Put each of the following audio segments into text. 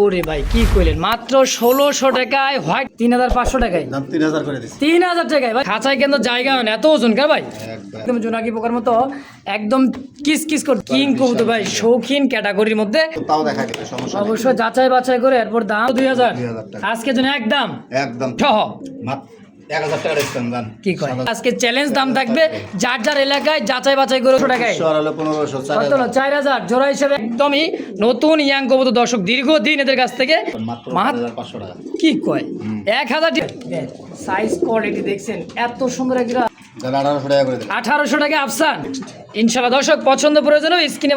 ওরে ভাই কি কইলেন? মাত্র ষোলোশো টাকায় হোয়াইট তিন হাজার পাঁচশো টাকায়? তিন হাজার করে দিচ্ছি তিন হাজার টাকায়? ভাই খাঁচায় কিন্তু জায়গা হয় না? এত ওজন ভাই? একদম। জোনাকি পোকার মতো একদম কিস কিস করে কিং কবুতর ভাই শৌখিন ক্যাটাগরির মধ্যে। তাও দেখা গেছে সমস্যা অবশ্যই যাচাই বাছাই করে এরপর দাম দুই হাজার। আজকে জন্য একদম একদম। সহ মাত্র এক হাজার টাকা ডিসকাউন্ট দান কি কয়? আজকে চ্যালেঞ্জ দাম থাকবে। যার যার এলাকায় যাচাই বাছাই করে একশো টাকায়। শহর হলো পনেরোশো চার কত হলো? চার হাজার জোড়া হিসেবে একদমই নতুন ইয়াং কবুতর দর্শক দীর্ঘদিন এদের কাছ থেকে মাত্র মাত- হাজার পাঁচশো টাকা। কি কয়? এক হাজার সাইজ কোয়ালিটি দেখছেন এত সুন্দর একটা আঠারোশো টাকা আফসান। ইনশাল্লাহ দর্শক পছন্দ প্রয়োজন স্ক্রিনে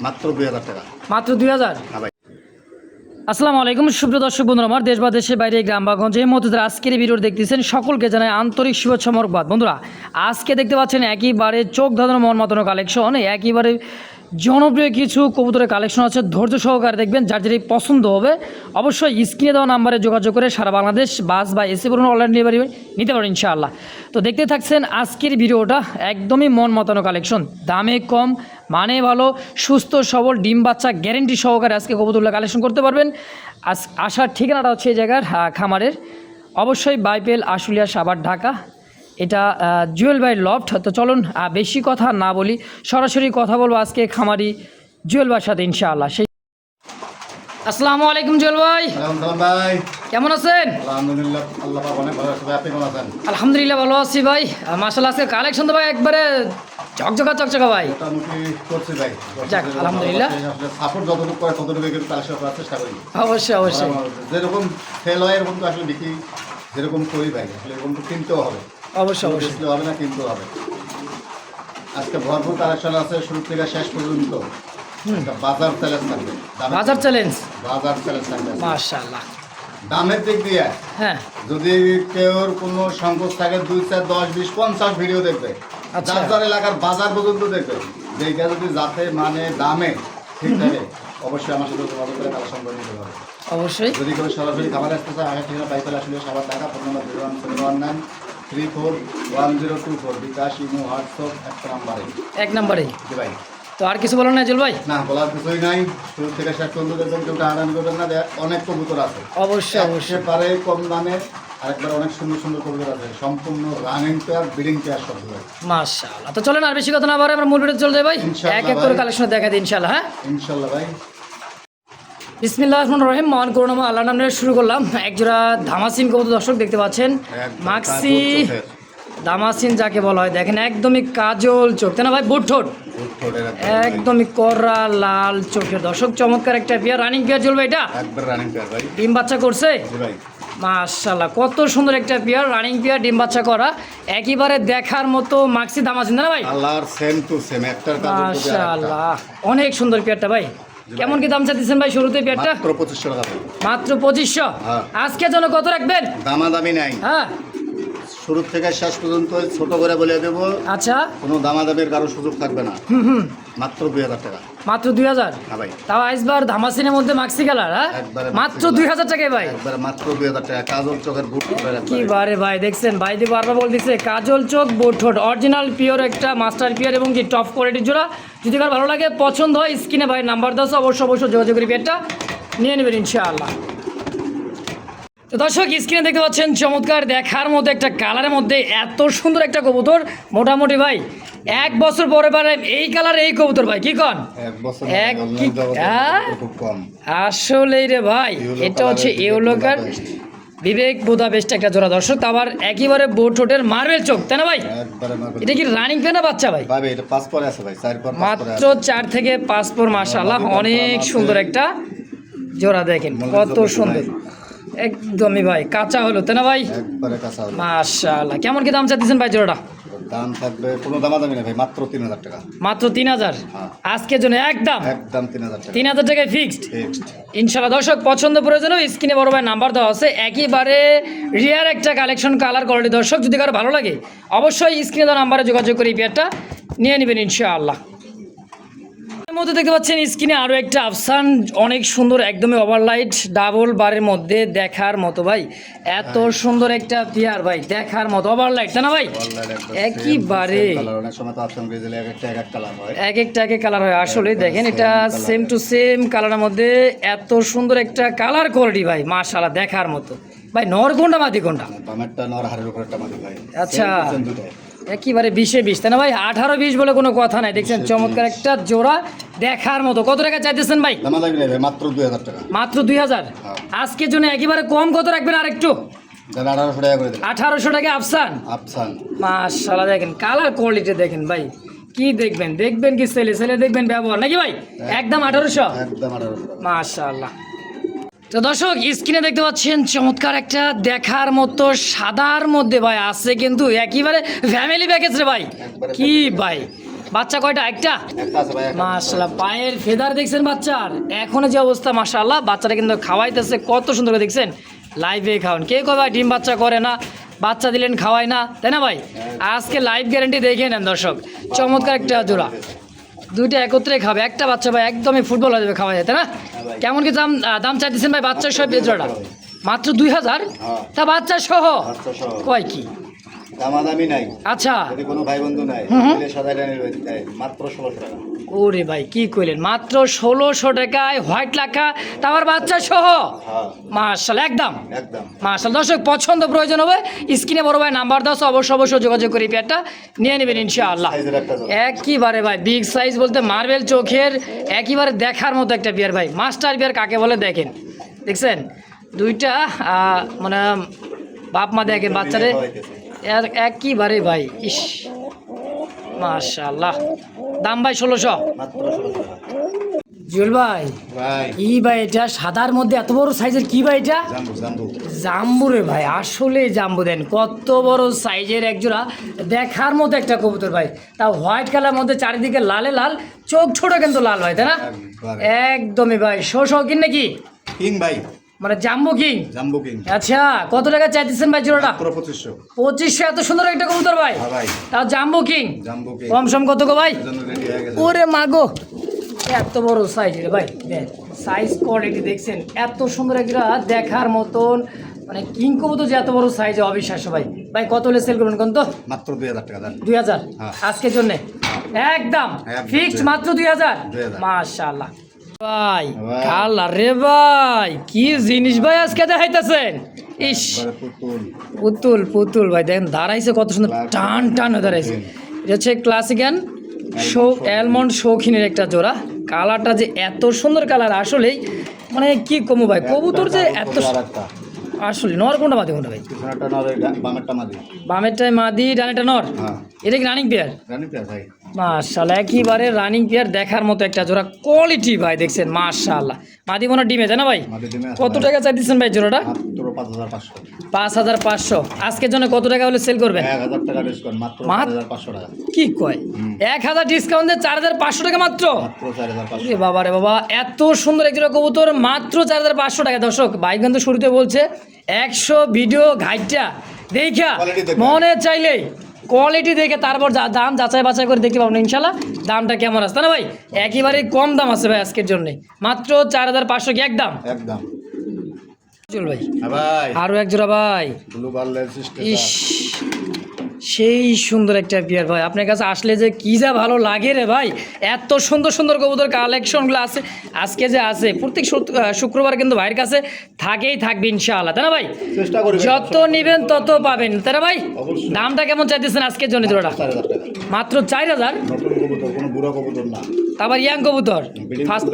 মাত্র দুই হাজার টাকা। মাত্র দুই হাজার? হ্যাঁ আসসালামু আলাইকুম। সুপ্রিয় দর্শক বন্ধুরা, আমার দেশ বা দেশের বাইরে গ্রাম বা গঞ্জে মতো আজকের ভিডিও দেখতেছেন, সকলকে জানাই আন্তরিক শুভেচ্ছা মরকবাদ বন্ধুরা, আজকে দেখতে পাচ্ছেন একইবারে চোখ ধাঁধানো মন মতন কালেকশন একইবারে জনপ্রিয় কিছু কবুতরের কালেকশন আছে, ধৈর্য সহকারে দেখবেন যার যেটি পছন্দ হবে। অবশ্যই স্ক্রিনে দেওয়া নাম্বারে যোগাযোগ করে সারা বাংলাদেশ বাস বা এসি পড়ুন অনলাইন ডেলিভারি নিতে পারেন ইনশাআল্লাহ। তো দেখতে থাকছেন আজকের ভিডিওটা, একদমই মন মতানো কালেকশন দামে কম মানে ভালো, সুস্থ, সবল, ডিম বাচ্চা গ্যারেন্টি সহকারে আজকে কবুতরগুলো কালেকশন করতে পারবেন। আজ আসার ঠিকানাটা হচ্ছে এই জায়গার খামারের। অবশ্যই বাইপেল আশুলিয়া সাবার ঢাকা। এটা জুয়েল ভাই লফট তো চলুন বেশি কথা না বলি সরাসরি কথা বলব আজকে খামারি জুয়েল ভাইয়ের সাথে ইনশাআল্লাহ। সেই আসসালামু আলাইকুম জুয়েল ভাই। ভাই। কেমন আছেন? আলহামদুলিল্লাহ আল্লাহ অনেক ভালো আছে। ভাই আপনি কেমন আছেন? আলহামদুলিল্লাহ ভালো আছি ভাই। মাসাল আজকে কালেকশন তো ভাই একবারে ঝকঝকা চকচকা ভাই। মোটামুটি ভাই। যাক, আলহামদুলিল্লাহ। সাপোর্ট যতটুকু করে ততটুকু কিন্তু কালেকশন করার চেষ্টা করি। অবশ্যই অবশ্যই। যেরকম সেল হয় এরকম তো আসলে বিক্রি যেরকম করি ভাই আসলে এরকম তো কিনতেও হবে। অবশ্যই অবশ্যই। হবে না কিনতেও হবে। আজকে ভরপুর কালেকশন আছে শুরু থেকে শেষ পর্যন্ত। বাজার চ্যালেঞ্জ থাকবে। বাজার চ্যালেঞ্জ বাজার চ্যালেঞ্জ থাকবে। মাশাআল্লাহ। দামের দিক দিয়ে হ্যাঁ। যদি কেউর কোনো সংকোচ থাকে দুই চার দশ বিশ পঞ্চাশ ভিডিও দেখবে। আচ্ছা। যার যার এলাকার বাজার পর্যন্ত দেখবে। যেটা যদি যাতে মানে দামে ঠিক থাকে অবশ্যই আমার সাথে যোগাযোগ করে কালেকশন করে নিতে হবে। অবশ্যই। যদি কেউ সরাসরি খাবার আসতে চায় আগে ঠিকানা পাইতে আসলে সবার টাকা phone number zero one seven one nine three four one zero two four bKash imo WhatsApp একটা নাম্বারে। এক নম্বরে? জি ভাই। তো আর কিছু বলো না জুয়েল ভাই? না বলার কিছুই নাই। শুরু থেকে শেষ পর্যন্ত দেখবেন কেউ টানাটানি করবেন না অনেক কবুতর আছে। অবশ্যই অবশ্যই। একেবারে কম দামে আরেকবার অনেক সুন্দর সুন্দর কবুতর আছে। সম্পূর্ণ রানিং পেয়ার ব্রিডিং পেয়ার সবগুলো মাশাআল্লাহ। তো চলেন আর বেশি কথা না বাড়ে আমরা মূল ভিডিও চলে যাই ভাই। এক এক করে। কালেকশন দেখা দিই ইনশাআল্লাহ হ্যাঁ? ইনশাল্লাহ ভাই। বিসমিল্লাহ রহমান রহিম। মহান করুণামা আল্লাহ নামে শুরু করলাম। একজোড়া ধামাসিন কবুতর দর্শক দেখতে পাচ্ছেন। মাক্সি দামাসিন যাকে বলা হয়। দেখেন একদমই কাজল চোখ। তাই না ভাই? বুট ঠোঁট। ফুট ঠোঁটের একদম ভাই। একদমই কড়া লাল চোখের। দর্শক চমৎকার একটা বিয়ার রানিং বিয়ার চলবে এটা? ডিম বাচ্চা করছে? মাশাল্লাহ কত সুন্দর একটা পেয়ার। রানিং পেয়ার ডিম বাচ্চা করা। একেবারে দেখার মতো মাক্সি দামাসিন না ভাই? আল্লাহর সেম টু সেম একটার কাজল টু পেয়ার একটা। মাশাল্লাহ অনেক সুন্দর পেয়ারটা ভাই। কেমন কি দাম চাইতেছেন ভাই শুরুতে পেয়ারটা? মাত্র পঁচিশশো টাকা মাত্র পঁচিশশো? হ্যাঁ। আজকে জন্য কত রাখবেন? দামাদামি নাই। হ্যাঁ। শুরু থেকে শেষ পর্যন্ত ছোট করে বলে দেবো। আচ্ছা। কোনো দামাদামির কারও সুযোগ থাকবে না। হুম হুম। মাত্র দুই হাজার টাকা। মাত্র দুই হাজার? হ্যাঁ ভাই। তাও আইসবার ধামাসিনের মধ্যে মাক্সি কালার হ্যাঁ? একবারে মাত্র দুই হাজার টাকায় ভাই। একবারে মাত্র দুই হাজার টাকা। কাজল চোখের বুট কি বারে ভাই দেখছেন? ভাই দিয়ে বারবার বলতেছে কাজল চোখ বোঠোট অরিজিনাল পিওর একটা মাস্টার পিওর এবং কি টপ কোয়ালিটির জোড়া। যদি কার ভালো লাগে পছন্দ হয় স্ক্রিনে ভাই নাম্বার দাও অবশ্যই অবশ্যই যোগাযোগ করি পেয়ারটা নিয়ে নেবেন ইনশাআল্লাহ। তো দর্শক স্ক্রিনে দেখতে পাচ্ছেন চমৎকার দেখার মধ্যে একটা কালারের মধ্যে এত সুন্দর একটা কবুতর। মোটামুটি ভাই এক বছর পরে পরে এই কালার এই কবুতর ভাই কি কন? এক হ্যাঁ? আসলেই রে ভাই এটা হচ্ছে ইউলোকার বিবেক বুদাবেস্ট বোধা বেস্ট একটা জোড়া দর্শক। আবার একেবারে বোট ঠোঁটের মার্বেল চোখ তাই না ভাই? এটা কি রানিং পেন না বাচ্চা ভাই? এটা পরে আছে ভাই চার পর মাত্র চার থেকে পাঁচ পর মাশাআল্লাহ অনেক সুন্দর একটা জোড়া দেখেন কত সুন্দর। একদমই ভাই কাঁচা হলো তাই না ভাই। মাশাল্লাহ কেমন কি দাম চাইতেছেন ভাই জোড়াটা? দাম থাকবে কোনো দামাদামি না ভাই মাত্র তিন হাজার টাকা। মাত্র তিন হাজার? হ্যাঁ। আজকের জন্য একদম? একদম তিন হাজার টাকা। তিন হাজার টাকায় ফিক্সড ইনশাল্লাহ দর্শক পছন্দ প্রয়োজন স্ক্রিনে বড় ভাই নাম্বার দেওয়া আছে একেবারে রিয়ার একটা কালেকশন কালার কোয়ালিটি দর্শক যদি কারও ভালো লাগে অবশ্যই স্ক্রিনে দেওয়া নাম্বারে যোগাযোগ করে এই পেয়ারটা নিয়ে নেবেন ইনশাআল্লাহ। মধ্যে দেখতে পাচ্ছেন স্ক্রিনে আরও একটা আফসান অনেক সুন্দর একদমই ওভারলাইট ডাবল বারের মধ্যে দেখার মতো ভাই। এত সুন্দর একটা পেয়ার ভাই দেখার মতো ওভারলাইট তাই না ভাই? একইবারে এক একটা এক এক কালার হয়। এক একটা এক এক কালার হয়। আসলে দেখেন এটা সেম টু সেম কালারের মধ্যে এত সুন্দর একটা কালার কোয়ালিটি ভাই মাশাআল্লাহ দেখার মতো। ভাই নর কোনটা মাদি কোনটা? নর হাড়ের উপর একটা মাদি ভাই। আচ্ছা। একেবারে বিশে বিশ। তাই না ভাই? আঠারো বিশ বলে কোনো কথা নাই। দেখছেন চমৎকার একটা জোড়া দেখার মতো। কত টাকা চাইতেছেন ভাই? মাত্র দুই হাজার টাকা। মাত্র দুই হাজার? হ্যাঁ। আজকের জন্য একেবারে কম কত রাখবেন আর একটু আঠারোশো টাকা আফসান? আফসান। মাশাল্লাহ দেখেন কালার কোয়ালিটি দেখেন ভাই। কি দেখবেন? দেখবেন কি ছেলে ছেলে দেখবেন ব্যবহার। নাকি ভাই? একদম আঠারোশো? একদম আঠারোশো। মাশাল্লাহ তো দর্শক স্ক্রিনে দেখতে পাচ্ছেন চমৎকার একটা দেখার মতো সাদার মধ্যে ভাই আছে কিন্তু একেবারে ফ্যামিলি প্যাকেজ রে ভাই। কি ভাই? বাচ্চা কয়টা? একটা? মাশাল্লাহ পায়ের ফেদার দেখছেন বাচ্চার? এখনও যে অবস্থা মাশাল্লাহ বাচ্চাটা কিন্তু খাওয়াইতেছে কত সুন্দর করে দেখছেন। লাইভে খাওয়ান। কে কয় ভাই? ডিম বাচ্চা করে না বাচ্চা দিলেন খাওয়ায় না তাই না ভাই? আজকে লাইভ গ্যারান্টি দেখে নেন দর্শক। চমৎকার একটা জোড়া। দুইটা একত্রে খাবে। একটা বাচ্চা ভাই একদমই ফুটবল হয়ে যাবে খাওয়া যায় তাই না? কেমন কি দাম দাম চাইতেছেন ভাই বাচ্চা সব বেজরাটা মাত্র দুই হাজার? হ্যাঁ। তা বাচ্চা সহ। কয় কি? দামাদামি নাই। আচ্ছা। যদি কোনো ভাই বন্ধু নাই তাহলে সাদা ডানি মাত্র ষোলোশো টাকা। ওরে ভাই কি কইলেন? মাত্র ষোলোশো টাকায় হোয়াইট লাখা তারপর বাচ্চা সহ? হ্যাঁ। মার্শাল একদম। একদম। মার্শাল দর্শক পছন্দ প্রয়োজন হবে স্ক্রিনে বড় ভাই নাম্বার দাও অবশ্যই অবশ্যই যোগাযোগ করে পেয়ারটা নিয়ে নেবেন ইনশাআল্লাহ। একইবারে ভাই বিগ সাইজ বলতে মার্বেল চোখের একইবারে দেখার মতো একটা বিয়ার ভাই। মাস্টার বিয়ার কাকে বলে দেখেন? দেখছেন? দুইটা মানে বাপ মা দেখেন বাচ্চারে এর একইবারে ভাই ইস মাশাল্লাহ দাম ভাই ষোলোশো। জুয়েল ভাই ভাই। কি ভাই এটা সাদার মধ্যে এত বড় সাইজের কি ভাই এটা? জাম্বু রে ভাই আসলে জাম্বু দেন। কত বড় সাইজের একজোড়া দেখার মতো একটা কবুতর ভাই। তা হোয়াইট কালার মধ্যে চারিদিকে লালে লাল চোখ ছোট কিন্তু লাল ভাই তাই না? একদমই ভাই শো শৌখিন নাকি? কিং ভাই? মানে জাম্বু কিং জাম্বু কিং আচ্ছা কত টাকা চাইতেছেন ভাই জোড়াটা? মাত্র পঁচিশশো। পঁচিশশো এত সুন্দর একটা কবুতর ভাই। হ্যাঁ ভাই। তাও জাম্বু কিং জাম্বু কিং কম সম কত গো ভাই? ওরে মাগো। এত বড় সাইজ রে ভাই। সাইজ কোয়ালিটি দেখছেন। এত সুন্দর একটা দেখার মতন মানে কিং কবুতর যে এত বড় সাইজ অবিশ্বাস্য ভাই। ভাই কত হলে সেল করবেন কোন তো? মাত্র দুই হাজার টাকা দেন। দুই হাজার? হ্যাঁ। আজকের জন্য? একদম। ফিক্সড মাত্র দুই হাজার? 2000 মাশাল্লাহ ভাই ভাই। কালার রে ভাই কি জিনিস ভাই আজকে দেখাইতেছেন? ইস। পুতুল। পুতুল ভাই দেখেন দাঁড়াইছে কত সুন্দর টান টান হয়ে দাঁড়াইছে। এটা হচ্ছে ক্লাসিক্যান শো অ্যালমন্ড শৌখিনের একটা জোড়া। কালারটা যে এত সুন্দর কালার আসলেই মানে কি কমু ভাই কবুতর যে এত আসলে নর কোনটা মাদি কোনটা ভাই? বামেরটা মাদি। বামেরটায় মাদি ডানেটা নর? হ্যাঁ। এটা কি রানিং পেয়ার জানি পেয়ার ভাই। মাশাল্লাহ একেবারে রানিং পেয়ার দেখার মতো একটা জোড়া কোয়ালিটি ভাই দেখছেন? মাশাল্লাহ মাদি মনে ডিমে তাই না ভাই? কত টাকা চাই দিচ্ছেন ভাই জোড়াটা? পাঁচ হাজার পাঁচশো। পাঁচ আজকের জন্য কত টাকা হলে সেল করবেন? এক কি কয়? এক হাজার ডিসকাউন্ট দিয়ে চার হাজার পাঁচশো টাকা মাত্র? বাবা রে বাবা এত সুন্দর একজোড়া কবুতর মাত্র চার হাজার পাঁচশো টাকা। দর্শক ভাই কিন্তু শুরুতে বলছে একশো ভিডিও ঘাইটা। দেখা। মনে চাইলেই কোয়ালিটি দেখে তারপর যা- দাম যাচাই বাছাই করে দেখতে পাবো ইনশাল্লাহ। দামটা কেমন আসতে না ভাই একেবারেই কম দাম আছে ভাই আজকের জন্য। মাত্র চার হাজার পাঁচশো কি একদম? একদম। চল ভাই। আরও একজোড়া এক জোড়া ভাই। ইস। সেই সুন্দর একটা বিয়ার ভাই। আপনার কাছে আসলে যে কী যা ভালো লাগে রে ভাই এত সুন্দর সুন্দর কবুতর কালেকশনগুলো আছে। আজকে যে আছে প্রত্যেক শুক- শুক্রবার কিন্তু ভাইয়ের কাছে থাকেই থাকবে ইনশাআল্লাহ। তাই না ভাই? চেষ্টা করি যত নেবেন তত পাবেন। তাই না ভাই? দামটা কেমন চাইতেছেন আজকের জন্য জোড়াটা? মাত্র চার হাজার? কবুতর কোনো বুড়া কবুতর না। তারপর ইয়াং কবুতর। ফার্স্ট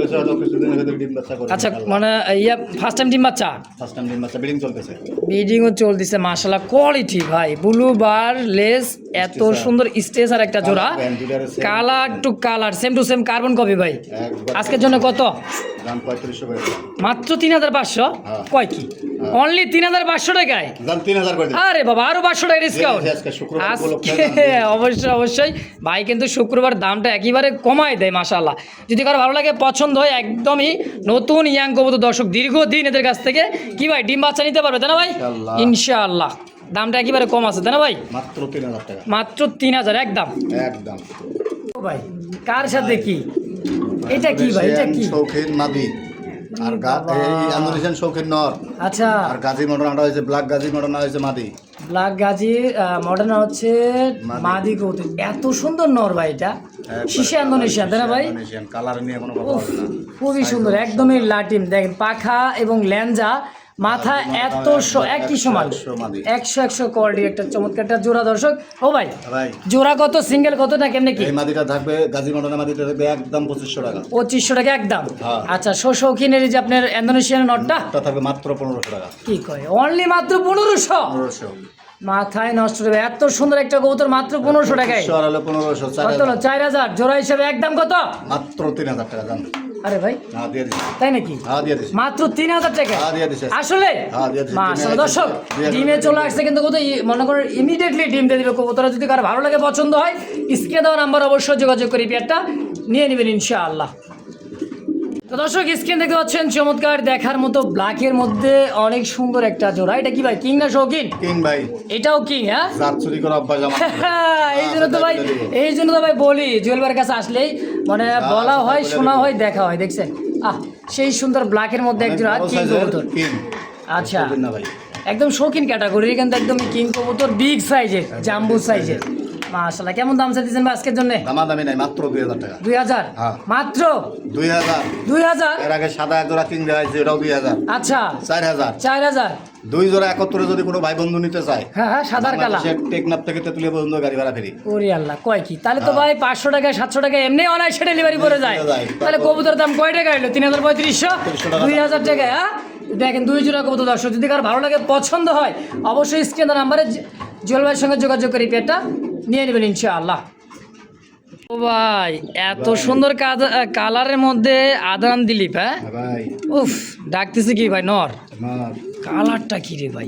আচ্ছা মানে ইয়া ফার্স্ট টাইম ডিম বাচ্চা? ফার্স্ট টাইম ডিম বাচ্চা বিডিং চলতেছে। বিডিংও চলতেছে মাশাল্লাহ কোয়ালিটি ভাই। ব্লু বার লেস এত সুন্দর স্টেজ আর একটা জোড়া। Colour to colour same to same carbon copy ভাই। আজকের জন্য কত। মাত্র তিন হাজার পাঁচশো? হ্যাঁ। কয় কি? অনলি তিন হাজার পাঁচশো টাকায়। আরে বাবা আরও পাঁচশো টাকা ডিসকাউন্ট আজকে অবশ্যই অবশ্যই। ভাই কিন্তু শুক্রবার দামটা একেবারে কমায় দেয় মাশাল্লাহ যদি কারও ভালো লাগে পছন্দ হয় একদমই নতুন ইয়াং কবুতর দর্শক দীর্ঘদিন এদের কাছ থেকে কি ভাই ডিম বাচ্চা নিতে পারবে তাই না ভাই। ইনশাআল্লাহ। দামটা একেবারে কম আছে তাই না ভাই? মাত্র তিন হাজার টাকা। মাত্র তিন হাজার একদম। একদম। ও ভাই কার সাথে কি? এটা কি ভাই এটা কি? শৌখিন মাদি। আর এই ইন্দোনেশিয়ান শৌখিন নর। আচ্ছা। আর গাজী মডার্ন আটা হয়েছে ব্ল্যাক গাজী মডার্ন হয়েছে মাদি। ব্ল্যাক গাজি মডার্ন হচ্ছে মাদি। কৌতুক। এত সুন্দর নর ভাই এটা। শিশা ইন্দোনেশিয়া তাই না ভাই? কালার নিয়ে কোনো খুবই সুন্দর একদমই লাটিম। দেখেন পাখা এবং ল্যাঞ্জা মাথা এত একই সমান। একশো একশো কোয়ালিটি একটা চমৎকার একটা জোড়া দর্শক। ও ভাই জোড়া কত সিঙ্গেল কত না কেমনে কি? মাদিটা থাকবে গাজী মডার্ন মাদিটা থাকবে একদম পঁচিশশো টাকা। পঁচিশশো টাকা একদম? হ্যাঁ। আচ্ছা শো শৌখিনের যে আপনার ইন্দোনেশিয়ান নটটা? থাকবে মাত্র পনেরোশো টাকা। কি কয়? অনলি মাত্র পনেরোশো? পনেরোশো। মাথায় নষ্ট হবে এত সুন্দর একটা কবুতর মাত্র পনেরোশো টাকায়। পনেরোশো কত। হলো? চার হাজার। জোড়া হিসেবে একদম কত? মাত্র তিন হাজার টাকা দাম আরে ভাই দিয়ে দিচ্ছি তাই নাকি? দিয়ে দিচ্ছি মাত্র তিন হাজার টাকা। দিয়ে দিচ্ছি আসলে? দিয়ে ডিমে দর্শক ডিমে চলে আসছে কিন্তু কোথায় মনে করেন ইমিডিয়েটলি ডিম দিয়ে দিবে কবুতরা যদি কারও ভালো লাগে পছন্দ হয় স্ক্রিনে দেওয়া নাম্বার অবশ্যই যোগাযোগ করি পেয়ারটা নিয়ে নেবেন ইনশাআল্লাহ। তো দর্শক স্ক্রিন দেখতে পাচ্ছেন চমৎকার দেখার মতো ব্ল্যাকের মধ্যে অনেক সুন্দর একটা জোড়া। এটা কি ভাই? কিং না শৌখিন? কিং ভাই। এটাও কিং হ্যাঁ? জাত চুরি করা অভ্যাস আমার। এই জন্য তো ভাই এই জন্য তো ভাই বলি জুয়েলবার কাছে আসলেই মানে বলা হয় শোনা হয় দেখা হয় দেখছেন? আহ সেই সুন্দর ব্ল্যাকের মধ্যে বড় কিং কবুতর। আচ্ছা। একদম শৌখিন ক্যাটাগরির কিন্তু একদম কিং কবুতর বিগ সাইজের জাম্বু সাইজের মাশাআল্লাহ কেমন দাম চাইতেছেন আজকের জন্য? দামাদামি নাই মাত্র দুই হাজার টাকা। দুই হাজার? হ্যাঁ। মাত্র? দুই হাজার। দুই হাজার? এর আগে সাদা এক জোড়া কিং দেওয়া হয়েছে এটাও দুই হাজার। আচ্ছা। চার হাজার। চার হাজার? দুই জোড়া একত্রে যদি কোনো ভাই বন্ধু নিতে চায় হ্যাঁ হ্যাঁ সাদার কালা টেকনাফ থেকে তেতুলিয়া পর্যন্ত গাড়ি ভাড়া ফেরি। ওরে আল্লাহ কয় কি? তাহলে তো ভাই পাঁচশো টাকা সাতশো টাকা এমনি অনায়াসে ডেলিভারি করে যায়। তাহলে কবুতর দাম কয় টাকা এলো তিন হাজার পঁয়ত্রিশশো? 3500 টাকা দুই হাজার টাকা হ্যাঁ? দেখেন দুই জোড়া কবুতর দর্শক যদি কার ভালো লাগে পছন্দ হয় অবশ্যই স্ক্রিন নাম্বারে জলবায়ুর সঙ্গে যোগাযোগ করি পেটটা নিয়ে নেবেন ইনশাআল্লাহ। ও ভাই এত সুন্দর কাজ কালারের মধ্যে আদান দিলীপ হ্যাঁ? ডাকতেছি উফ ডাকতেছে কি ভাই? নর। কালারটা কি রে ভাই?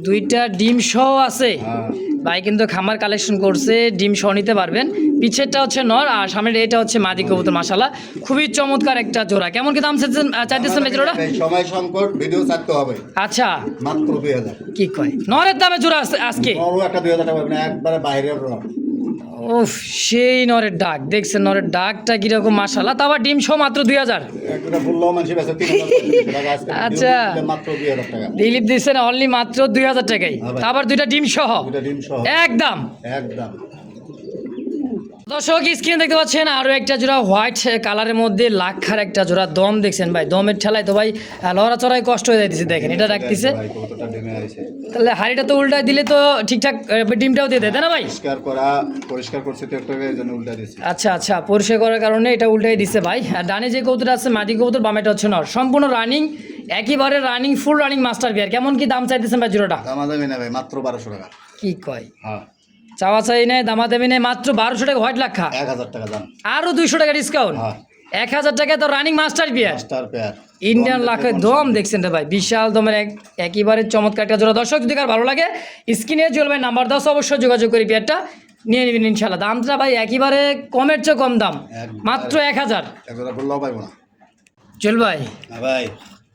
দুইটা ডিম সহ আছে। হ্যাঁ। ভাই কিন্তু খামার কালেকশন করছে ডিম সহ নিতে পারবেন। পিছেরটা হচ্ছে নর আর সামনের এটা হচ্ছে মাদি কবুতর মাসালা খুবই চমৎকার একটা জোড়া। কেমন কি দাম চাইতেছেন আহ, চাইতেছেন এই জোড়াটা? সময় সংকট ভিডিও ছাড়তে হবে। আচ্ছা। মাত্র দুই হাজার। কি কয়? নরের দামে জোড়া আছে আজকে? বড় একটা দুই হাজার টাকা একবারে বাইরের রং। উফ সেই নরের ডাক। দেখছেন নরের ডাকটা কীরকম মাসালা তা আবার ডিম সহ মাত্র দুই হাজার। আচ্ছা। দিলীপ দিচ্ছেন অনলি মাত্র দুই হাজার টাকাই। তারপর আবার দুইটা ডিম সহ। দুইটা ডিম সহ। একদম। একদম। দর্শক স্ক্রিনে দেখতে পাচ্ছেন আরও একটা জোড়া হোয়াইট কালারের মধ্যে লাক্ষার একটা জোড়া দম দেখছেন ভাই। দমের ঠেলায় তো ভাই লড়াচড়ায় কষ্ট হয়ে যাইতেছে দেখেন এটা রাখতেছে। তাহলে হাড়িটা তো উল্টায় দিলে তো ঠিকঠাক ডিমটাও দিয়ে দেয় তাই না ভাই? পরিষ্কার করা পরিষ্কার করছে আচ্ছা আচ্ছা পরিষ্কার করার কারণে এটা উল্টাই দিছে ভাই। আর ডানে যে কৌতুটা আছে মাটি কৌতুর বামেটা হচ্ছে নর। সম্পূর্ণ রানিং একেবারে running full running master pair কেমন কি দাম চাইতেছেন ভাই জোড়াটা? দামাদামি না ভাই মাত্র বারোশো টাকা। কি কয়? হ্যাঁ। চাওয়া চাই নেই দামা দেবি নেই মাত্র বারোশো টাকা হোয়াইট লাখা এক হাজার টাকা দাম। আরও দুইশো টাকা ডিসকাউন্ট হ্যাঁ। এক হাজার টাকা তো রানিং মাস্টার পেয়ার ইন্ডিয়ান লাখের দম দেখছেন রে ভাই বিশাল দমের এক একেবারে চমৎকার একটা জোড়া। দর্শক যদি কার ভালো লাগে স্ক্রিনে জুয়েল ভাই নাম্বার দশ অবশ্যই যোগাযোগ করি পেয়ারটা নিয়ে নেবেন ইনশাল্লাহ দামটা ভাই একেবারে কমের চেয়ে কম দাম। মাত্র এক হাজার। না। জুয়েল ভাই। ভাই।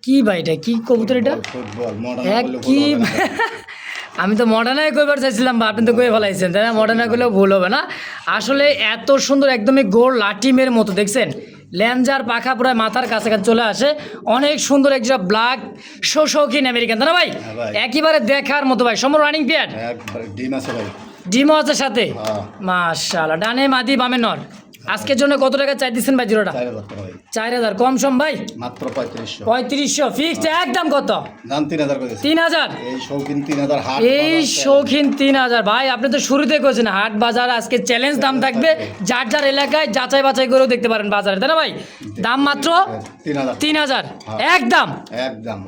কি ভাই এটা? কি কবুতর এটা? এক কি। আমি তো মডার্নায় কইবার চাইছিলাম বা আপনি তো কয়ে ফেলাইছেন তাই না? মডার্না করলেও ভুল হবে না। আসলে এত সুন্দর একদমই গোল লাটিমের মতো দেখছেন? ল্যাঞ্জার পাখা পুরো মাথার কাছাকাছি চলে আসে। অনেক সুন্দর একটা ব্ল্যাক শো শৌখিন আমেরিকান তাই না ভাই? হ্যাঁ একেবারে দেখার মতো ভাই। সমর রানিং পিয়ার একবারে ডিম আছে সাথে? হ্যাঁ। মাশাআল্লাহ ডানে মাদি বামে নর। আজকের জন্য কত টাকা চাইতেছেন ভাই জিরোটা চার হাজার কম সম ভাই? মাত্র পঁয়ত্রিশশো। পঁয়ত্রিশশো ফিক্সড একদম কত? তিন হাজার এই শৌখিন তিন হাজার এই শৌখিন তিন হাজার। ভাই আপনি তো শুরুতে করেছেন হাট বাজার আজকে চ্যালেঞ্জ দাম থাকবে। যার যার এলাকায় যাচাই বাছাই করেও দেখতে পারেন বাজারে তাই না ভাই? দাম মাত্র তিন হাজার। তিন হাজার। একদম। একদম।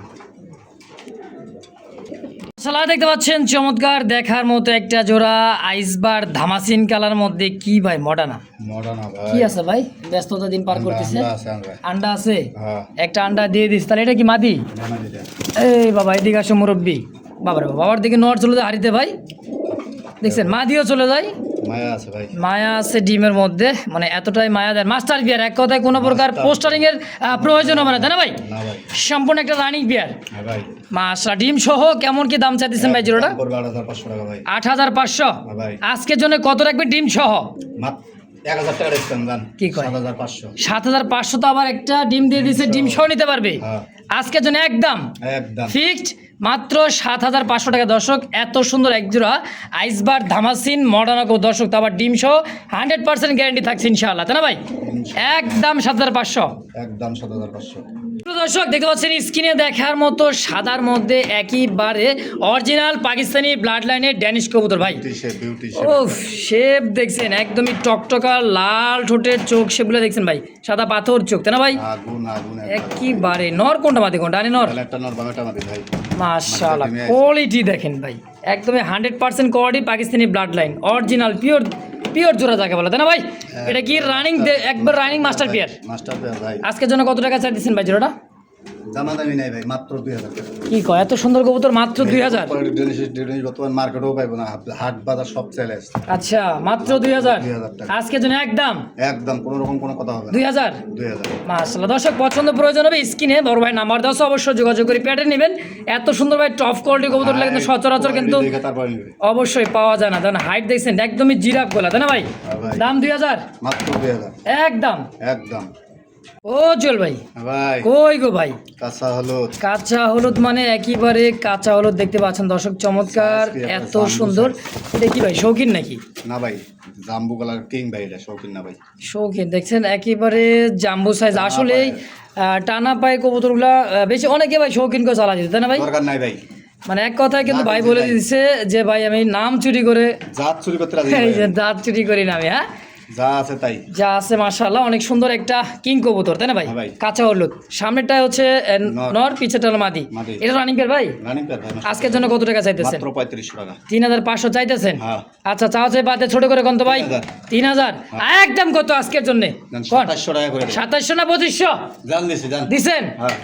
সালা দেখতে পাচ্ছেন চমৎকার দেখার মতো একটা জোড়া আইসবার ধামাসিন কালার মধ্যে কি ভাই মডানা মডানা ভাই। কি আছে ভাই? ব্যস্ততা দিন পার করতেছে। আন্ডা আছে হ্যাঁ। একটা আন্ডা দিয়ে দিস তাহলে এটা কি মাদি? এই বাবা এদিকে আসো মুরব্বী। বাবার বাবা বাবার দিকে নর চলে যায় হারিতে ভাই। দেখছেন মাদিও চলে যায়। মায়া আছে ডিমের মধ্যে মানে এতটাই মায়া দেয় মাস্টার বিয়ার এক কথায় কোনো প্রকার পোস্টারিং এর প্রয়োজন হবে না তাই না ভাই? সম্পূর্ণ একটা রানিং বিয়ার হ্যাঁ ভাই। মাসা ডিম সহ কেমন কি দাম চাইতেছেন ভাই জিরোটা? আট হাজার পাঁচশো হ্যাঁ আজকের জন্য কত রাখবে ডিম সহ? দেন কি হাজার পাঁচশো। সাত হাজার পাঁচশো তো আবার একটা ডিম দিয়ে দিছে ডিম সহ নিতে পারবে। হ্যাঁ। আজকের জন্য একদম একদম। ফিক্সড মাত্র সাত হাজার পাঁচশো টাকা। দর্শক এত সুন্দর একজোড়া আইসবার ধামাসিন মডার্ন দর্শক তো আবার ডিম সহ হান্ড্রেড পার্সেন্ট গ্যারান্টি থাকছে ইনশাআল্লাহ তাই না ভাই? একদম সাত হাজার পাঁচশো। একদম সাত হাজার পাঁচশো। দর্শক দেখতে পাচ্ছেন স্ক্রিনে দেখার মতো সাদার মধ্যে একইবারে অরিজিনাল পাকিস্তানি ব্লাড লাইনের ড্যানিশ কবুতর ভাই। ও শেপ দেখছেন একদমই টকটকা লাল ঠোঁটের চোখ সেগুলো দেখছেন ভাই। সাদা পাথর চোখ তাই না ভাই। একইবারে নর কোনটা মাদি কোনটা আরে নর একটা নর বামেটা মাদি ভাই। মাশাআল্লাহ কোয়ালিটি দেখেন ভাই। একদমই hundred percent quality Pakistani blood line original pure pure জোড়া যাকে বলে তাই না ভাই? এটা কি রানিং একবার running master pair master pair ভাই। আজকের জন্য কত টাকা চাই দিচ্ছেন ভাই জোড়াটা? নাই ভাই মাত্র দুই হাজার কি কয়? এত সুন্দর কবুতর মাত্র দুই হাজার? বর্তমান মার্কেটেও পাইবো না হাট বাজার সব চলে আসছে আচ্ছা মাত্র দুই হাজার? 2000 টাকা। আজকের জন্য একদম? একদম কোনো রকম কোনো কথা হবে দুই হাজার? দুই হাজার। মাসাল্লাহ দর্শক পছন্দ প্রয়োজন হবে স্ক্রিনে বড় ভাই নাম্বার দেওয়া অবশ্যই যোগাযোগ করে প্যাটে নেবেন। এত সুন্দর ভাই টপ কোয়ালিটি কবুতর কিন্তু সচরাচর কিন্তু অবশ্যই পাওয়া যায় না। কারণ হাইট দেখছেন একদমই জিরাফ গোলা তাই না ভাই? হ্যাঁ ভাই। দাম দুই হাজার? মাত্র দুই হাজার। একদম। একদম। ও চল ভাই। ভাই। কই গো ভাই? কাঁচা হলুদ। কাঁচা হলুদ মানে একেবারে কাঁচা হলুদ দেখতে পাচ্ছেন দর্শক চমৎকার এত সুন্দর। এটা কি ভাই শৌখিন নাকি? না ভাই জাম্বু কালার কিং ভাই এটা শৌখিন না ভাই। শৌখিন দেখছেন? একেবারে জাম্বু সাইজ। আসলেই টানা পায় কবুতরগুলা বেশি অনেকে ভাই শৌখিন করে চালা দিতে তাই না ভাই? দরকার নাই ভাই। মানে এক কথায় কিন্তু ভাই বলে দিচ্ছে যে ভাই আমি নাম চুরি করে জাত চুরি করতে রাজি দাঁত চুরি করি না আমি হ্যাঁ? যা আছে তাই। যা আছে মাশাআল্লাহ অনেক সুন্দর একটা কিং কবুতর তাই না ভাই? হ্যাঁ কাঁচা হলুদ। সামনেরটা হচ্ছে নর। নর পিছেটা হলো মাদি। মাদি। এটা রানিং পেয়ার ভাই? রানিং পেয়ার ভাই আজকের জন্য কত টাকা চাইতেছেন? মাত্র পঁয়ত্রিশশো টাকা। তিন হাজার পাঁচশো চাইতেছেন? হ্যাঁ। আচ্ছা চাও চাই বাদে ছোট করে কত ভাই? 3000 তিন হাজার। একদম কত আজকের জন্য? টাকা করে না পঁচিশশো? জান দিছি জান। দিছেন? হ্যাঁ।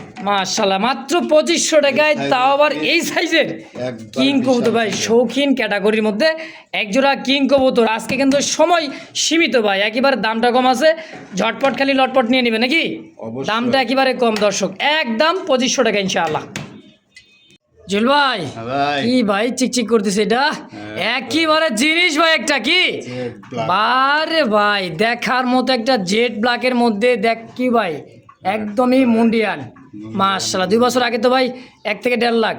মাত্র পঁচিশশো টাকায় তাও আবার এই সাইজের কিং কবুতর ভাই শৌখিন ক্যাটাগরির মধ্যে একজোড়া কিং কবুতর। আজকে কিন্তু সময় সীমিত ভাই একেবারে দামটা কম আছে ঝটপট খালি লটপট নিয়ে নেবে নাকি? দামটা একেবারে কম দর্শক একদম পঁচিশশো টাকা ইনশাআল্লাহ। জুল ভাই হ্যাঁ ভাই। কি ভাই চিকচিক করতেছে এটা? একেবারে জিনিস ভাই একটা কি। বারে ভাই দেখার মতো একটা জেট ব্ল্যাকের মধ্যে দেখ কি ভাই? একদমই মুন্ডিয়ান মাশাল্লাহ দুই বছর আগে তো ভাই এক থেকে দেড় লাখ।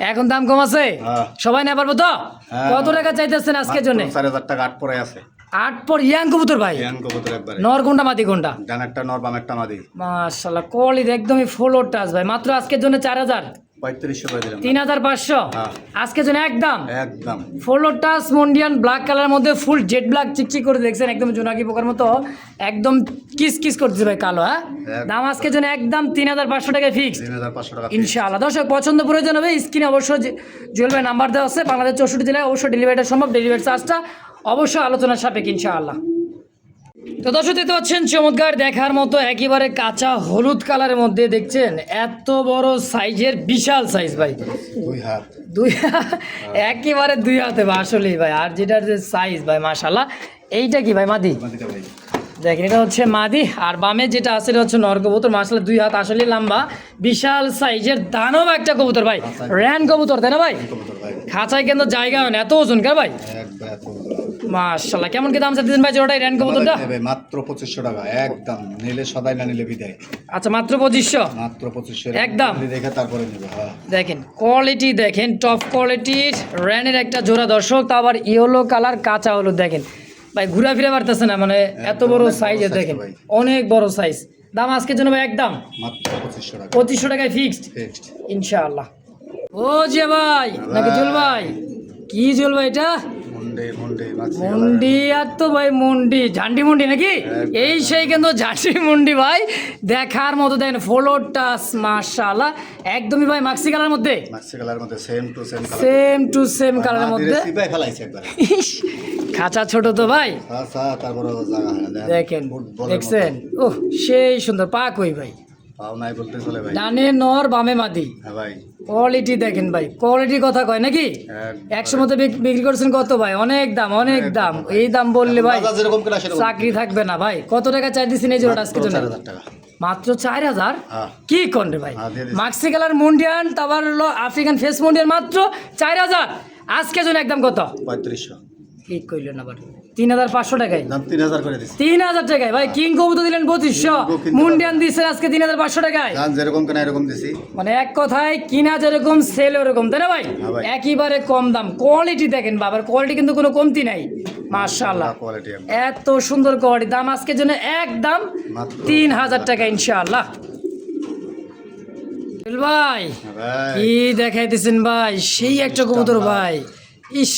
এখন দাম কম আছে হ্যাঁ। সবাই না পারব তো? হ্যাঁ। কত টাকা চাইতেছেন আজকের জন্য? চার হাজার টাকা আট পরে আছে। আট পর ইয়াং কবুতর ভাই? ইয়াং কবুতর একবারে। নর কোনটা মাদি কোনটা? ডান একটা নর বাম একটা মাদি। মাশাল্লাহ কোয়ালিটি একদমই ফ্লোর টাচ ভাই। মাত্র আজকের জন্য চার হাজার। পঁয়ত্রিশশো করে দিলাম। তিন হাজার পাঁচশো। জন্য একদম? একদম। ফোলো মন্ডিয়ান ব্ল্যাক কালার মধ্যে ফুল জেড ব্ল্যাক চিকচিক করে দেখছেন একদম জোনাকি পোকার মতো। একদম কিস কিস করতেছে ভাই কালো হ্যাঁ? দাম জন্য একদম তিন হাজার পাঁচশো টাকায় ফিক্স তিন হাজার পাঁচশো টাকা ইনশাআল্লাহ। দর্শক পছন্দ প্রয়োজন হবে স্ক্রিনে অবশ্যই যে- জুয়েল ভাই নাম্বার দেওয়া আছে বাংলাদেশ চৌষট্টি জেলায় অবশ্যই ডেলিভারিটা সম্ভব ডেলিভারি চার্জটা অবশ্যই আলোচনার সাপেক্ষ ইনশাআল্লাহ। তো দর্শক দেখতে পাচ্ছেন চমৎকার দেখার মতো একেবারে কাঁচা হলুদ কালারের মধ্যে দেখছেন এত বড় সাইজের বিশাল সাইজ ভাই। দুই হাত। দুই একেবারে দুই হাতে ভাই আসলেই ভাই। আর যেটার যে সাইজ ভাই মাশাল্লাহ এইটা কি ভাই মাদি? দেখেন এটা হচ্ছে মাদি আর বামে যেটা আছে এটা হচ্ছে নর কবুতর মাশাল্লাহ দুই হাত আসলে লম্বা বিশাল সাইজের দানব একটা কবুতর ভাই র্যান কবুতর তাই না ভাই? খাঁচায় কিন্তু জায়গা হয় না এত ওজন কে ভাই? মাশাল্লাহ কেমন কি দাম চাচ্ছেন ভাই জোড়াটাই র্যান কবুতরটা? মাত্র পঁচিশশো টাকা একদম নিলে সদাই না নিলে বিদায়। আচ্ছা মাত্র পঁচিশশো? মাত্র পঁচিশশো একদম। দেখে তারপরে নেবে হ্যাঁ। দেখেন কোয়ালিটি দেখেন টপ কোয়ালিটির র্যানের একটা জোড়া দর্শক তা আবার ইয়েলো কালার কাঁচা হলুদ দেখেন। ভাই ঘুরা ফিরে পারতেছে না মানে এত বড় সাইজ দেখেন। অনেক বড় সাইজ দাম আজকের জন্য ভাই একদম মাত্র পঁচিশশো টাকা। পঁচিশশো টাকায় ফিক্সড ইনশাআল্লাহ। ও যে ভাই নাকি জুল ভাই? কি জুল ভাই এটা? মুন্ডে আর তো ভাই মুন্ডি ঝান্ডি মুন্ডি নাকি? এই সেই কিন্তু ঝান্ডি মুন্ডি ভাই দেখার মতো দেখেন ফলোর টাস মাশাআল্লাহ। একদমই ভাই মাক্সি কালার মধ্যে? মাছি কালার মধ্যে same to same same to same কালারের মধ্যে। খাঁচা ছোট তো ভাই। হয় দেখেন দেখছেন? ওহ সেই সুন্দর পাক ওই ভাই। ডানে নর বামে মাদি। হ্যাঁ ভাই। কোয়ালিটি দেখেন ভাই কোয়ালিটির কথা কয় নাকি। একশো মতো বিক্রি করছেন কত ভাই? অনেক দাম অনেক দাম। এই দাম বললে ভাই কিনা চাকরি থাকবে না ভাই। কত টাকা চাই দিচ্ছেন এই জোড়া আজকে জন্য? টাকা। মাত্র চার হাজার? হ্যাঁ। কি করবে ভাই? হ্যাঁ, মাক্সি কালার মুন্ডিয়ান তারপর হলো আফ্রিকান ফেস মুন্ডিয়ান মাত্র চার হাজার। আজকে জন্য একদম কত? পঁয়ত্রিশশো। ঠিক কইলেন আবার। তিন হাজার পাঁচশো টাকায়? তিন হাজার করে দিচ্ছি তিন হাজার টাকায়? ভাই কিং কবুতর দিলেন পঁচিশশো মুন্ডিয়ান দিচ্ছেন আজকে তিন হাজার পাঁচশো টাকায়। যেরকম কেনা এরকম দিছি। মানে এক কথায় কিনা যেরকম সেল ওরকম তাই না ভাই? হ্যাঁ ভাই। একেবারে কম দাম। কোয়ালিটি দেখেন বাবার কোয়ালিটি কিন্তু কোনো কমতি নাই। মাশাআল্লাহ। এত সুন্দর কোয়ালিটি দাম আজকের জন্য একদম মাত্র তিন হাজার টাকা ইনশাআল্লাহ। ভাই ভাই। কি দেখাইতেছেন ভাই? সেই একটা কবুতর ভাই। ইস।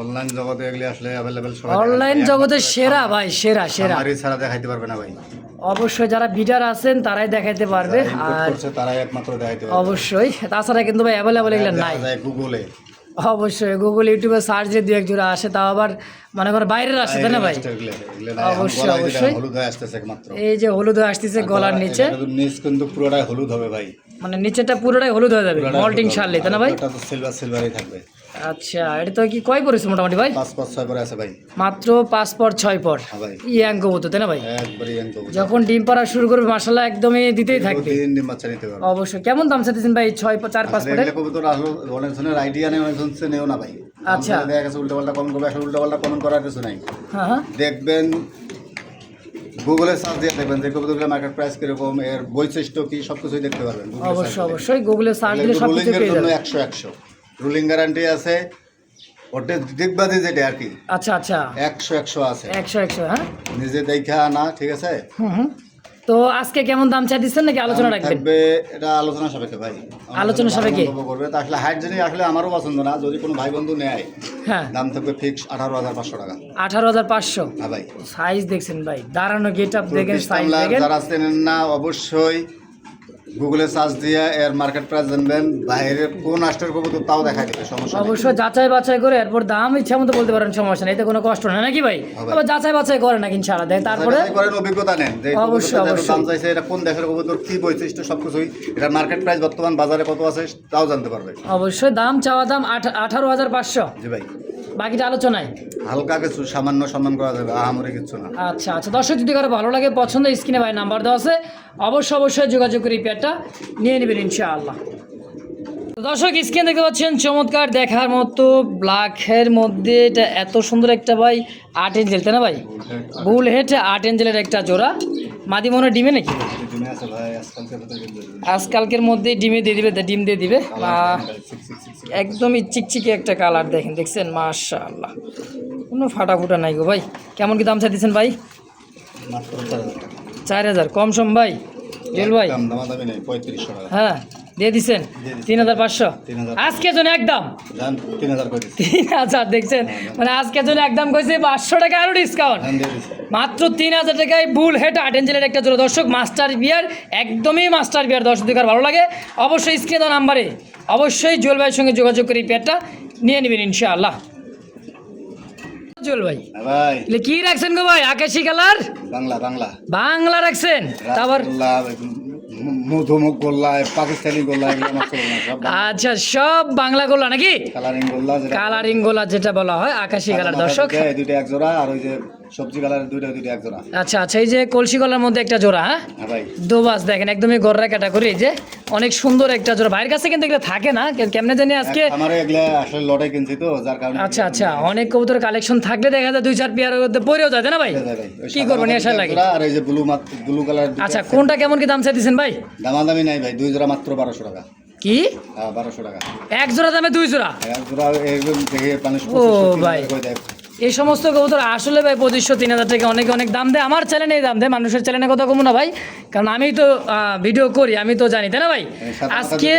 অনলাইন জগতে এগুলি আসলে অ্যাভেলেবেল অনলাইন জগতের সেরা ভাই সেরা সেরা। আমারই ছাড়া দেখাইতে পারবে না ভাই। অবশ্যই যারা বিডার আছেন তারাই দেখাইতে পারবে। আর তারাই একমাত্র দেখাইতে পারবে। অবশ্যই। তাছাড়া কিন্তু ভাই অ্যাভেলেবল এগুলো নাই। গুগলে অবশ্যই গুগল ইউটিউবে সার্চ দিয়ে দু এক জোড়া আসে তাও আবার মনে করেন বাইরের আসে তাই না ভাই? অবশ্যই, অবশ্যই। এই যে হলুদ আসতেছে গলার নিচ। কিন্তু পুরোটাই হলুদ হবে ভাই। মানে নিচেটা পুরোটাই হলুদ হয়ে যাবে মল্টিং সারলে তাই না ভাই? সিলভার সিলভারই থাকবে। আচ্ছা এটা তো কি কয় পড়েছে মোটামুটি ভাই? পাঁচ ছয় করে আছে ভাই। মাত্র পাঁচ পর ছয় পর? হ্যাঁ ইয়াং কবুতর তাই না ভাই? যখন ডিম পাড়া শুরু করবে মাসাল্লাহ একদমই দিতেই থাকবে। ডিম বাচ্চা নিতে পারবে। অবশ্যই। কেমন দাম চাইতেছেন ভাই ছয় চার পাঁচ পরের কবুতর আসলে অনেক জনের আইডিয়া নেই অনেক জন নেও না ভাই। আচ্ছা। দেখা গেছে উল্টা পাল্টা কমেন্ট করবে আসলে উল্টা পাল্টা কমেন্ট করার কিছু নাই। হ্যাঁ হ্যাঁ। দেখবেন গুগলে সার্চ দিয়ে দেখবেন যে কবুতরগুলো মার্কেট প্রাইস কীরকম এর বৈশিষ্ট্য কি সব কিছুই দেখতে পারবেন। অবশ্যই অবশ্যই। গুগলে সার্চ দিলে সব রুলিং কিছু এর পেয়ে জন্য যাবে একশো একশো। রুলিং গ্যারান্টি আছে ওটা দিগবাদি যেটা আর কি। আচ্ছা আচ্ছা। একশো একশো আছে। একশো একশো হ্যাঁ? নিজে দেখা আনা ঠিক আছে? হুম হুম। তো আজকে কেমন দাম চাই দিচ্ছেন নাকি আলোচনা রাখবেন? থাকবে এটা আলোচনা সাপেক্ষে ভাই। আলোচনা সাপেক্ষে? মন্তব্য করবে। তা আসলে হাইট জিনিস আসলে আমারও পছন্দ না যদি কোনো ভাই বন্ধু নেয় হ্যাঁ। দাম থাকবে ফিক্স আঠারো হাজার পাঁচশো টাকা। আঠারো হাজার পাঁচশো? হ্যাঁ ভাই। সাইজ দেখছেন ভাই। দাঁড়ানো গেট আপ দেখেন তুর্কিশ সাইজ দেখেন। যারা চেনেন না অবশ্যই গুগলে সার্চ দিয়ে এর মার্কেট প্রাইস জানবেন বাইরের কোন আষ্টের কবুতর তাও দেখা দিবে সমস্যা নেই। অবশ্যই যাচাই বাছাই করে এরপর দাম ইচ্ছা মতো বলতে পারেন সমস্যা নেই এতে কোনো কষ্ট নেই নাকি ভাই। আবার যাচাই বাছাই করে না ইনশাআল্লাহ দেয় তারপরে? করেন অভিজ্ঞতা নেন যে অবশ্যই। দাম চাইছে এটা কোন দেশের কবুতর কি বৈশিষ্ট্য সবকিছুই এটা মার্কেট প্রাইস বর্তমান বাজারে কত আছে তাও জানতে পারবে। অবশ্যই দাম চাওয়া দাম আঠা- আঠারো হাজার পাঁচশো। জি ভাই। বাকিটা আলোচনায়? হালকা কিছু সামান্য সম্মান করা যাবে আহামরি কিছু না। আচ্ছা আচ্ছা দর্শক যদি কারও ভালো লাগে পছন্দ স্ক্রিনে ভাই নাম্বার দেওয়া আছে অবশ্যই অবশ্যই যোগাযোগ করে এই নিয়ে নেবেন ইনশাআল্লাহ। দর্শক স্ক্রিন দেখতে পাচ্ছেন, চমৎকার দেখার মতো ব্ল্যাকের মধ্যে এটা এত সুন্দর একটা ভাই আট এঞ্জেল তাই না ভাই? বুল হেড আট এঞ্জেলের একটা জোড়া। মাদি মনে ডিমে নাকি? আজকালকার মধ্যে ডিমে দিয়ে দিবে ডিম দিয়ে দিবে। একদমই চিকচিকে একটা কালার দেখেন, দেখছেন? মাশাআল্লাহ। কোনো ফাটা ফুটা নাই গো ভাই। কেমন কি দাম চাইতেছেন ভাই? চার হাজার। কম সম ভাই? জেল ভাই? হ্যাঁ দিয়ে দিছি। তিন হাজার পাঁচশো? আজকে জন্য একদম? তিন হাজার করে দিচ্ছি। তিন হাজার দেখছেন? মানে আজকের জন্য একদম কইছে পাঁচশো টাকা আরও ডিসকাউন্ট দিচ্ছি। মাত্র তিন হাজার টাকায় বুল হেড আট এঞ্জেলের একটা জোড়া। দর্শক মাস্টার বিয়ার একদমই মাস্টার বিয়ার। দর্শক দিকার ভালো লাগে অবশ্যই স্ক্রিনে দেওয়া নাম্বারে অবশ্যই জুয়েল ভাইয়ের সঙ্গে যোগাযোগ করে এই পেয়ারটা নিয়ে নেবেন ইনশাআল্লাহ। ভাই। হ্যাঁ ভাই। কি রাখছেন গো ভাই? আকাশি কালার? বাংলা বাংলা। বাংলা রাখছেন? তারপর মধুমুখ গোল্লা পাকিস্তানি গোল্লা আচ্ছা সব বাংলা গোলা নাকি? কালারিং গোল্লা কালারিং গোলা যেটা বলা হয় আকাশি কালার দর্শক। দুইটা এক জোড়া আর ওই যে সবজি কালারের দুইটা দুইটা এক জোড়া। আচ্ছা আচ্ছা এই যে কলসি গলার মধ্যে একটা জোড়া হ্যাঁ? হ্যাঁ ভাই। দোবাস দেখেন একদমই গররা ক্যাটাগরি এই যে অনেক সুন্দর একটা জোড়া। ভাইয়ের কাছে কিন্তু এগুলো থাকে না কেমনে জানি আজকে আমার এগুলা আসলে কিনছি তো যার কারণে আচ্ছা আচ্ছা অনেক কবুতর কালেকশন থাকলে দেখা যায় দুই চার পেয়ার মধ্যে যায় না ভাই। ওই কি করবেন লাগে? আর এই যে ব্লু ব্লু কালার আচ্ছা কোনটা কেমন কি দাম চাইতেছেন ভাই? দামাদামি নাই ভাই দুই জোড়া মাত্র বারোশো টাকা। কি? হ্যাঁ বারোশো টাকা। এক জোড়া দামে দুই জোড়া? এক জোড়া ও ভাই। এই সমস্ত কবুতর আসলে ভাই পঁচিশশো তিন হাজার টাকা অনেকে অনেক দাম দেয়। আমার চ্যানেলে দাম দেয় মানুষের চ্যানেলে কথা কমু না ভাই। কারণ আমি তো ভিডিও করি আমি তো জানি তাই না ভাই? আজকে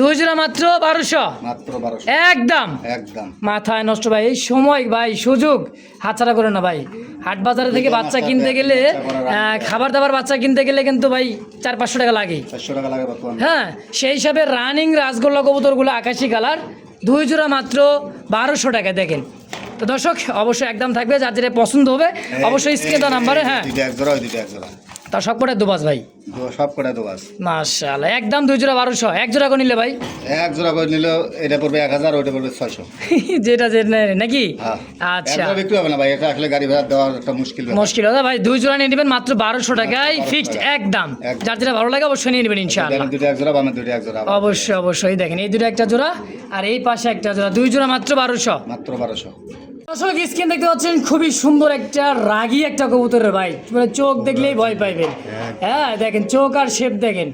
দুই জোড়া মাত্র বারোশো? একদম? একদম। মাথায় নষ্ট ভাই এই সময় ভাই সুযোগ। হাতছাড়া করে না ভাই। হাট বাজারে থেকে বাচ্চা কিনতে গেলে খাবার দাবার বাচ্চা কিনতে গেলে কিন্তু ভাই চার পাঁচশো টাকা লাগে। হ্যাঁ সেই হিসাবে রানিং রাসগোল্লা কবুতরগুলো আকাশি কালার দুই জোড়া মাত্র বারোশো টাকা দেখেন। তো দর্শক অবশ্যই একদম থাকবে যার যেটা পছন্দ হবে অবশ্যই স্ক্রিনে নাম্বারে হ্যাঁ। দুইটা এক জোড়া ওই দুইটা এক জোড়া। তার সব কটাই দুবাস ভাই? সব কটা দোবাস। মাশাআল্লাহ একদম দুই জোড়া বারোশো এক জোড়া করে নিলে ভাই? এক জোড়া করে নিলে এটা পড়বে এক হাজার ওইটা পড়বে ছয়শো। যেটা যে নাকি? হ্যাঁ। আচ্ছা। বিক্রি হবে না ভাই এটা আসলে গাড়ি ভাড়া দেওয়ার একটা মুশকিল মুশকিল দাদা ভাই দুই জোড়া নিয়ে নেবেন মাত্র বারোশো টাকায় ফিক্সড একদম। যার যেটা ভালো লাগে অবশ্যই নিয়ে নেবেন ইনশাআল্লাহ। দুইটা এক জোড়া বামের দুইটা এক জোড়া। অবশ্যই অবশ্যই। দেখেন এই দুটো একটা জোড়া আর এই পাশে একটা জোড়া দুই জোড়া মাত্র বারোশো। মাত্র বারোশো। দর্শক স্ক্রিন দেখতে পাচ্ছেন খুবই সুন্দর একটা রাগী একটা কবুতরের ভাই। মানে চোখ দেখলেই ভয় পাইবেন। হ্যাঁ দেখেন চোখ আর শেপ দেখেন।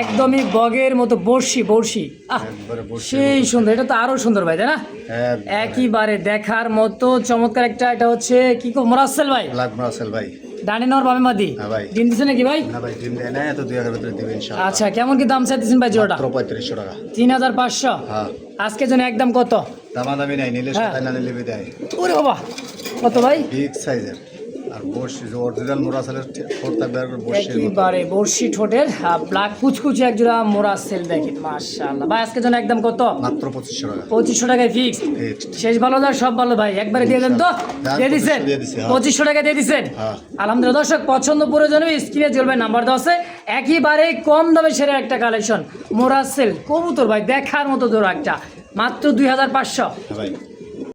একদমই বগের মতো বর্ষি বর্ষি আহ, সেই সুন্দর এটা তো আরও সুন্দর ভাই তাই না। একইবারে দেখার মতো চমৎকার একটা এটা হচ্ছে কি কো মোরাসেল ভাই। মোরাসেল ভাই। ডানে নর বামে মাদি। হ্যাঁ ভাই। ডিম দিছে নাকি ভাই? না ভাই ডিম দেয় না এত দুই হাজার ভিতরে দিবেন ইনশাআল্লাহ। আচ্ছা কেমন কি দাম চাইতেছেন ভাই জোড়াটা? মাত্র পঁয়ত্রিশশো টাকা। তিন হাজার পাঁচশো? হ্যাঁ। আজকে জন্য একদম কত? দামাদামি নাই নিলে হ্যাঁ। নিলে বিদায়। ওরে বাবা কত ভাই? বিগ সাইজের। আর বর্ষি অরিজিনাল মতো। একেবারে বর্ষি ঠোঁটের ব্ল্যাক কুচকুচি মোরা সেল দেখেন মাশাআল্লাহ। ভাই আজকের জন্য একদম কত? মাত্র পঁচিশশো টাকা। টাকায় ফিক্স শেষ ভালো না সব ভালো ভাই। একবারে দিয়ে দেন তো। দিয়ে দিচ্ছেন 2500 দিয়ে দিছি, হ্যাঁ। পঁচিশশো টাকা দিয়ে দিচ্ছেন হ্যাঁ। আলহামদুলিল্লাহ দর্শক পছন্দ প্রয়োজনে স্ক্রিনে চলবে নাম্বার দেওয়া আছে একেবারে কম দামে সেরা একটা কালেকশন মোরাসেল। কবুতর ভাই দেখার মতো জোড়া একটা মাত্র দুই হাজার পাঁচশো। হ্যাঁ ভাই।